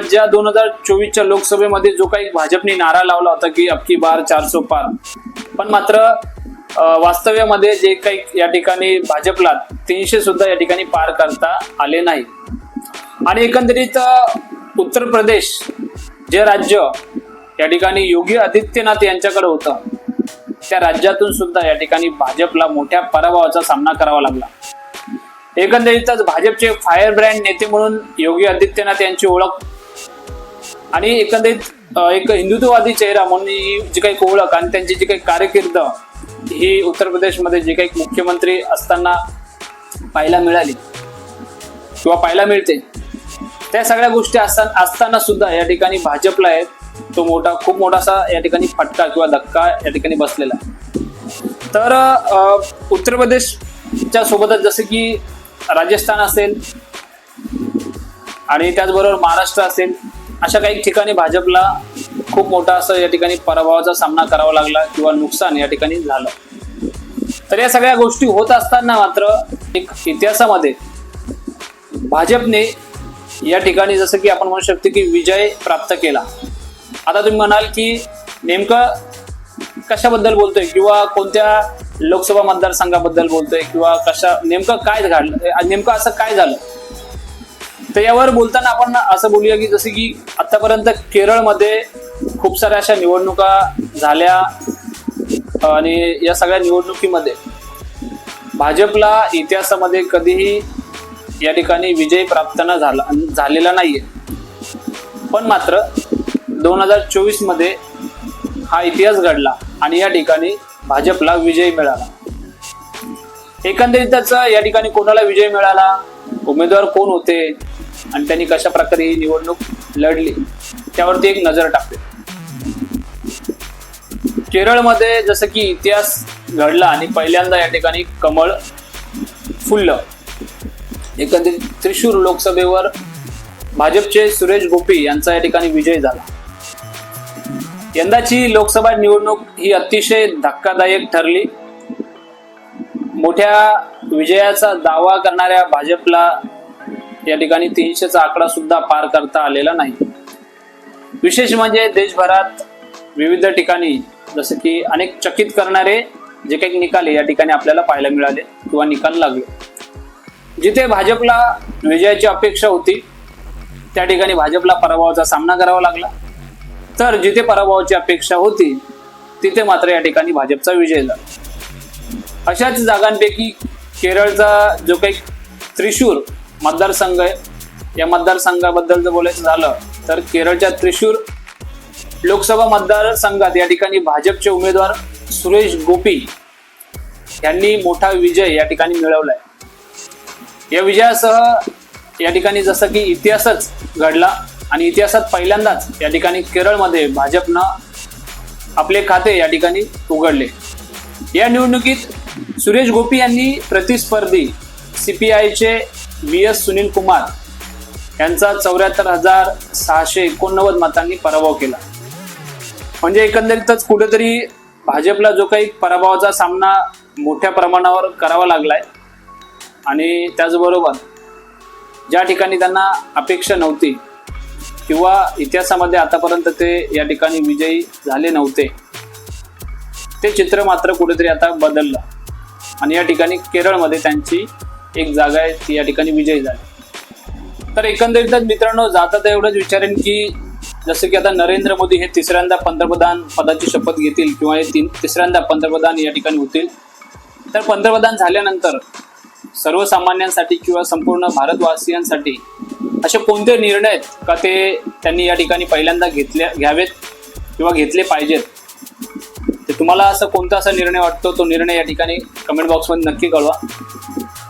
ज्या दोन हजार चोवीसच्या लोकसभेमध्ये जो काही भाजपने नारा लावला होता की अबकी बार चारसो पार पण मात्र वास्तव्यामध्ये जे काही या ठिकाणी भाजपला तीनशे सुद्धा या ठिकाणी पार करता आले नाही. आणि एकंदरीत उत्तर प्रदेश जे राज्य या ठिकाणी योगी आदित्यनाथ यांच्याकडे होतं त्या राज्यातून सुद्धा या ठिकाणी भाजपला मोठ्या पराभवाचा सामना करावा लागला. एकंदरीतच भाजपचे फायर ब्रँड नेते म्हणून योगी आदित्यनाथ यांची ओळख. आणि एकंदरीत एक हिंदुत्ववादी चेहरा म्हणून ही जी काही ओळख आणि त्यांची जी काही कारकीर्द ही उत्तर प्रदेशमध्ये जे काही मुख्यमंत्री असताना पाहायला मिळाली किंवा पाहायला मिळते त्या सगळ्या गोष्टी असताना सुद्धा या ठिकाणी भाजपला आहे. तो मोठा खूप मोठासा या ठिकाणी फटका किंवा धक्का या ठिकाणी बसलेला तर उत्तर प्रदेशच्या सोबतच जसं की राजस्थान असेल आणि त्याचबरोबर महाराष्ट्र असेल अशा काही ठिकाणी भाजपला खूप मोठा असं या ठिकाणी पराभवाचा सामना करावा लागला किंवा नुकसान या ठिकाणी झालं. तर या सगळ्या गोष्टी होत असताना मात्र एक इतिहासामध्ये भाजपने या ठिकाणी जसं की आपण म्हणू शकतो की विजय प्राप्त केला. आता तुम्ही म्हणाल की नेमकं कशाबद्दल बोलतोय? किंवा कोणत्या लोकसभा मतदारसंघाबद्दल बोलतोय? किंवा कशा नेमकं काय घडलं? नेमकं असं काय झालं? तर यावर बोलताना आपण असं बोलूया की जसं की आतापर्यंत केरळमध्ये खूप साऱ्या अशा निवडणुका झाल्या. आणि या सगळ्या निवडणुकीमध्ये भाजपला इतिहासामध्ये कधीही या ठिकाणी विजय प्राप्त न झाला झालेला नाहीये. पण मात्र दोन हजार चोवीसमध्ये हा इतिहास घडला. आणि या ठिकाणी भाजपला विजय मिळाला. एकंदरीतच या ठिकाणी कोणाला विजय मिळाला? उमेदवार कोण होते? आणि त्यांनी कशा प्रकारे ही निवडणूक लढली? त्यावरती एक नजर टाकते केरळमध्ये जसं की इतिहास घडला आणि पहिल्यांदा या ठिकाणी कमळ फुललं. एकंदरीत त्रिशूर लोकसभेवर भाजपचे सुरेश गोपी यांचा या ठिकाणी विजय झाला. यंदाची लोकसभा निवडणूक ही अतिशय धक्कादायक ठरली. मोठ्या विजयाचा दावा करणाऱ्या भाजपला या ठिकाणी तीनशेचा आकडा सुद्धा पार करता आलेला नाही. विशेष म्हणजे देशभरात विविध ठिकाणी जसं की अनेक चकित करणारे जे काही निकाल या ठिकाणी आपल्याला पाहायला मिळाले किंवा निकाल लागले. जिथे भाजपला विजयाची अपेक्षा होती त्या ठिकाणी भाजपला पराभवाचा सामना करावा लागला. तर जिथे पराभवाची अपेक्षा होती तिथे मात्र या ठिकाणी भाजपचा विजय झाला. अशाच जागांपैकी केरळचा जो काही त्रिशूर मतदारसंघ आहे या मतदारसंघाबद्दल जर बोलायचं झालं तर केरळच्या त्रिशूर लोकसभा मतदारसंघात या ठिकाणी भाजपचे उमेदवार सुरेश गोपी यांनी मोठा विजय या ठिकाणी मिळवलाय. या विजयासह या ठिकाणी जसं की इतिहासच घडला आणि इतिहासात पहिल्यांदाच या ठिकाणी केरळमध्ये भाजपनं आपले खाते या ठिकाणी उघडले. या निवडणुकीत सुरेश गोपी यांनी प्रतिस्पर्धी सीपीआयचे बी एस सुनील कुमार यांचा चौऱ्याहत्तर हजार सहाशे एकोणनव्वद मतांनी पराभव केला. म्हणजे एकंदरीतच कुठेतरी भाजपला जो काही पराभवाचा सामना मोठ्या प्रमाणावर करावा लागलाय. आणि त्याचबरोबर ज्या ठिकाणी त्यांना अपेक्षा नव्हती किंवा इतिहासामध्ये आतापर्यंत ते या ठिकाणी विजयी झाले नव्हते. ते चित्र मात्र कुठेतरी आता बदललं. आणि या ठिकाणी केरळमध्ये त्यांची एक जागा आहे ती या ठिकाणी विजयी झाली. तर एकंदरीतच मित्रांनो जाता तर एवढंच विचारेन की जसं की आता नरेंद्र मोदी हे तिसऱ्यांदा पंतप्रधान पदाची शपथ घेतील किंवा हे तीन तिसऱ्यांदा पंतप्रधान या ठिकाणी होतील. तर पंतप्रधान झाल्यानंतर सर्वसामान्यांसाठी किंवा संपूर्ण भारतवासियांसाठी असे कोणते निर्णय आहेत का ते त्यांनी या ठिकाणी पहिल्यांदा घेतले घ्यावेत किंवा घेतले पाहिजेत? तर तुम्हाला असं कोणता असा निर्णय वाटतो? तो निर्णय या ठिकाणी कमेंट बॉक्समध्ये नक्की कळवा.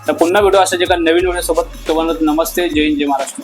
तर पुन्हा भेटू अशा जे का नवीन व्हिडिओसोबत. तोपर्यंत नमस्ते. जय हिंद जय महाराष्ट्र.